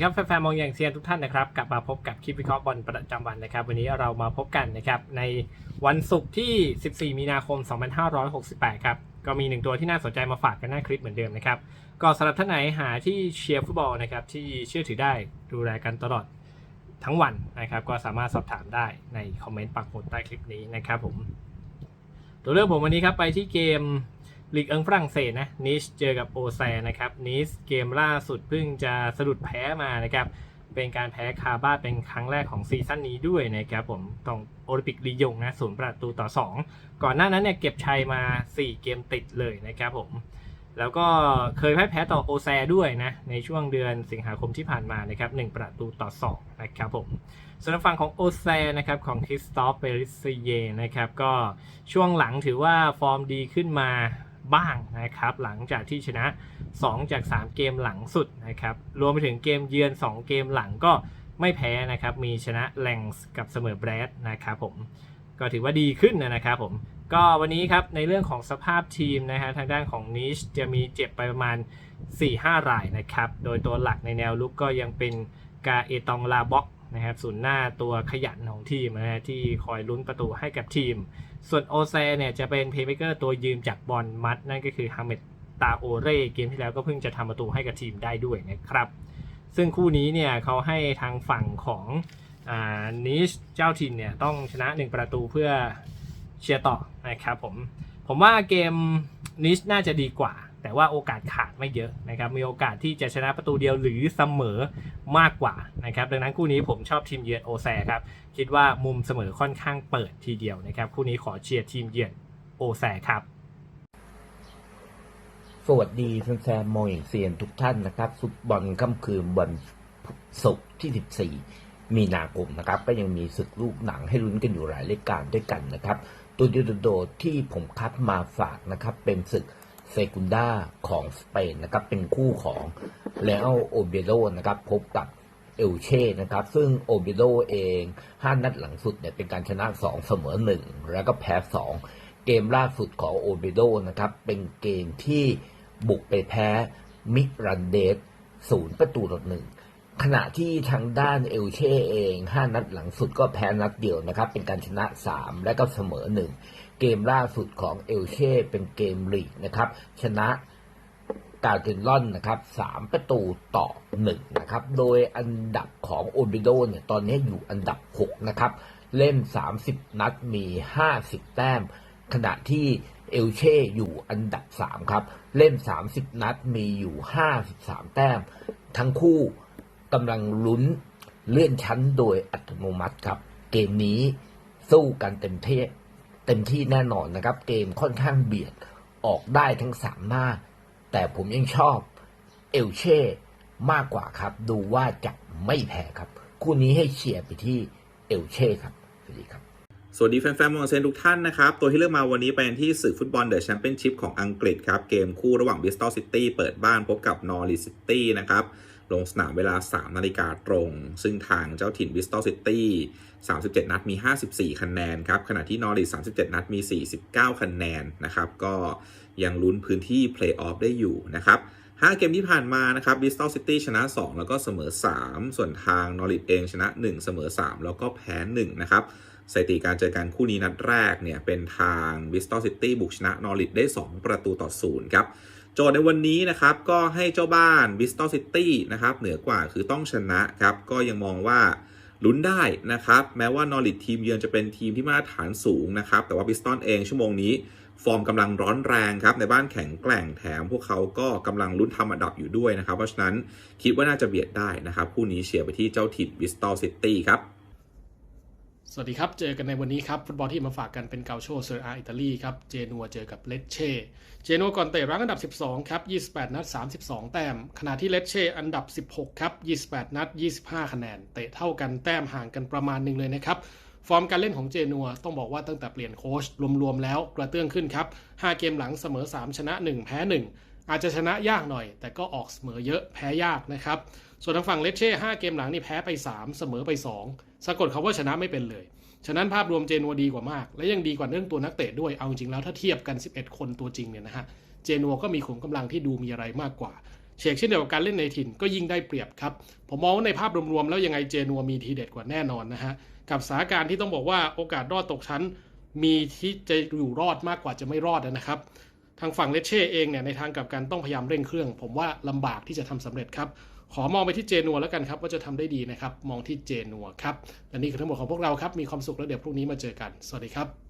ดีครับแฟนๆมองอย่างเซียนทุกท่านนะครับกลับมาพบกับคลิปวิเคราะห์บอลประจำวันนะครับ วันนี้เรามาพบกันนะครับในวันศุกร์ที่ 14 มีนาคม 2568 ครับก็มีหนึ่งตัวที่น่าสนใจมาฝากกันหน้าคลิปเหมือนเดิมนะครับก็สำหรับท่านไหนหาที่เชียร์ฟุตบอลนะครับที่เชื่อถือได้ดูแลกันตลอดทั้งวันนะครับก็สามารถสอบถามได้ในคอมเมนต์ปักหมุดใต้คลิปนี้นะครับผมตัวเลือกผมวันนี้ครับไปที่เกม ลีกเอิงฝรั่งเศสนะนิชเจอกับโอแซนะครับนิชเกมล่าสุดเพิ่งจะสะดุดแพ้มานะครับเป็นการแพ้คาบ้าเป็นครั้งแรกของซีซั่นนี้ด้วยนะครับผมต้องโอลิมปิกลียงนะศูนย์ประตูต่อ 2 ก่อนหน้านั้นเนี่ยเก็บชัยมา 4 เกมติดเลยนะครับผมแล้วก็เคยพ่ายแพ้ต่อโอแซด้วยนะในช่วงเดือนสิงหาคมที่ผ่านมานะครับ1ประตูต่อ 2 นะครับผมส่วนฝั่งของโอแซนะครับของคริสตอฟเปริสเยนะครับก็ช่วงหลังถือว่าฟอร์มดีขึ้นมา บ้างนะครับหลังจากที่ชนะ 2 จาก 3 เกมหลังสุดนะครับรวมไปถึงเกมเยือน 2 เกมหลังก็ไม่แพ้นะครับมีชนะแลงส์กับเสมอแบรดนะครับผมก็ถือว่าดีขึ้นนะครับผมก็วันนี้ครับในเรื่องของสภาพทีมนะฮะทางด้านของนิชจะมีเจ็บไปประมาณ 4-5 รายนะครับ โดยตัวหลักในแนวลุกก็ยังเป็นกาเอตองลาบ็อก นะครับศูนย์หน้าตัวขยันของทีมนะที่คอยลุ้นประตูให้กับทีม ส่วนโอแซเนี่ยจะเป็นเพย์เมเกอร์ตัวยืมจากบอลมัด นั่นก็คือฮาเมดตาโอเร่เกมที่แล้วก็เพิ่งจะทำประตูให้กับทีมได้ด้วยนะครับ ซึ่งคู่นี้เนี่ยเขาให้ทางฝั่งของอนิชเจ้าถิ่นเนี่ยต้องชนะ 1 ประตูเพื่อเชียร์ต่อนะครับผม ผมว่าเกมนิชน่าจะดีกว่า แต่ว่าโอกาสขาดไม่เยอะนะครับ มีโอกาสที่จะชนะประตูเดียวหรือเสมอมากกว่านะครับ ดังนั้นคู่นี้ผมชอบทีมเยือนโอแซครับ คิดว่ามุมเสมอค่อนข้างเปิดทีเดียวนะครับ คู่นี้ขอเชียร์ทีมเยือนโอแซครับสวัสดีแฟนๆมองอย่างเซียนทุกท่านนะครับฟุตบอลค่ำคืนวันศุกร์ที่ 14 มีนาคมนะครับ ก็ยังมีศึกลูกหนังให้ลุ้นกันอยู่หลายรายการด้วยกันนะครับ ตัวเดียวโดดที่ผมคัดมาฝากนะครับ เป็นศึก เซกุนดาของสเปนนะครับ เป็นคู่ของเลโอโอเบโ o นะครับ พบกับเอลเช่นะครับ ซึ่งโอเบโ o เอง 5 นัดหลังสุดเนี่ยเป็นการชนะ 2 เสมอ 1 แล้วก็แพ้ 2 เกมล่าสุดของโอเบโ o นะครับ เป็นเกมที่บุกไปแพ้มิรันเดสศูนย์ประตูต่อหนึ่งขณะที่ทางด้านเอลเช่เอง 5 นัดหลังสุดก็แพ้นัดเดียวนะครับ เป็นการชนะ 3 และก็เสมอ 1 เกมล่าสุดของเอลเช่เป็นเกมลีกนะครับ ชนะกาเกนลอนนะครับ3ประตูต่อ1นะครับ โดยอันดับของโอบิโดเนี่ยตอนนี้อยู่อันดับ6นะครับ เล่น30นัดมี50แต้ม ขณะที่เอลเช่อยู่อันดับ3ครับ เล่น30นัดมีอยู่53แต้ม ทั้งคู่กำลังลุ้นเลื่อนชั้นโดยอัตโนมัติครับ เกมนี้สู้กันเต็มที่ เต็มที่แน่นอนนะครับ เกมค่อนข้างเบียดออกได้ทั้ง3หน้า แต่ผมยังชอบเอลเช่มากกว่าครับ ดูว่าจะไม่แพ้ครับ คู่นี้ให้เชียร์ไปที่เอลเช่ครับ สวัสดีครับ สวัสดีแฟนๆมองเซนทุกท่านนะครับ ตัวที่เลือกมาวันนี้เป็นที่สื่อฟุตบอลเดอะแชมเปี้ยนชิพของอังกฤษครับ เกมคู่ระหว่างบิสตอลซิตี้เปิดบ้านพบกับนอริซิตี้นะครับ ลงสนามเวลา 3 นาฬิกาตรง ซึ่งทางเจ้าถิ่นบิสตอลซิตี้37 นัดมี 54 คะแนนครับ ขณะที่นอริส37 นัดมี 49 คะแนนนะครับ ก็ยังลุ้นพื้นที่เพลย์ออฟได้อยู่นะครับ 5 เกมที่ผ่านมานะครับบิสตอลซิตี้ชนะ 2 แล้วก็เสมอ 3 ส่วนทางนอริทเองชนะ 1 เสมอ 3 แล้วก็แพ้ 1 นะครับสถิติการเจอกันคู่นี้นัดแรกเนี่ยเป็นทางบิสตอลซิตี้บุกชนะนอริทได้ 2 ประตูต่อศูนย์ครับ โจทย์ในวันนี้นะครับก็ให้เจ้าบ้านบิสตอลซิตี้นะครับเหนือกว่าคือต้องชนะครับ ก็ยังมองว่าลุ้นได้นะครับ แม้ว่านอริททีมเยือนจะเป็นทีมที่มาตรฐานสูงนะครับ แต่ว่าบิสตอลเองชั่วโมงนี้ ฟอร์มกำลังร้อนแรงครับ ในบ้านแข็งแกร่งแถม พวกเขาก็กำลังลุ้นทำอันดับอยู่ด้วยนะครับ เพราะฉะนั้นคิดว่าน่าจะเบียดได้นะครับคู่นี้เชียร์ไปที่เจ้าถิ่นบิสตอลซิตี้ครับ สวัสดีครับ เจอกันในวันนี้ครับ ฟุตบอลที่มาฝากกันเป็นเกาโชเซอร์อาอิตาลีครับ เจนัวเจอกับเลเช่ เจนัวก่อนเตะรั้งอันดับ 12 ครับ 28 นัด 32 แต้ม ขณะที่เลเช่อันดับ 16 ครับ 28 นัด 25 คะแนน เตะเท่ากันแต้มห่างกันประมาณหนึ่งเลยนะครับ ฟอร์มการเล่นของเจนัวต้องบอกว่าตั้งแต่เปลี่ยนโค้ชรวมๆแล้วกระเตื้องขึ้นครับ 5 เกมหลังเสมอ 3 ชนะ 1 แพ้ 1อาจจะชนะยากหน่อย แต่ก็ออกเสมอเยอะแพ้ยากนะครับ ส่วนทางฝั่งเลเช่ 5 เกมหลังนี่แพ้ไป 3 เสมอไป 2 สะกดคาว่าชนะไม่เป็นเลย ฉะนั้นภาพรวมเจนัวดีกว่ามาก และยังดีกว่าเรื่องตัวนักเตะด้วย เอาจริงแล้วถ้าเทียบกัน 11 คนตัวจริงเนี่ยนะฮะ เจนัวก็มีขุมกำลังที่ดูมีอะไรมากกว่า เชกเช่นเดียวกับการเล่นในถิ่นก็ยิ่งได้เปรียบครับ ผมมองว่าในภาพรวมๆแล้วยังไงเจนัวมีทีเด็ดกว่าแน่นอนนะฮะ กับสถานการณ์ที่ต้องบอกว่าโอกาสรอดตกชั้น มีที่จะอยู่รอดมากกว่าจะไม่รอดนะครับ ทางฝั่งเลเช่เองเนี่ยในทางกลับกันต้องพยายามเร่งเครื่อง ผมว่าลำบากที่จะทำสำเร็จครับ ขอมองไปที่เจนัวแล้วกันครับ ว่าจะทำได้ดีนะครับ มองที่เจนัวครับและนี่คือทั้งหมดของพวกเราครับ มีความสุขแล้วเดี๋ยวพรุ่งนี้มาเจอกัน สวัสดีครับ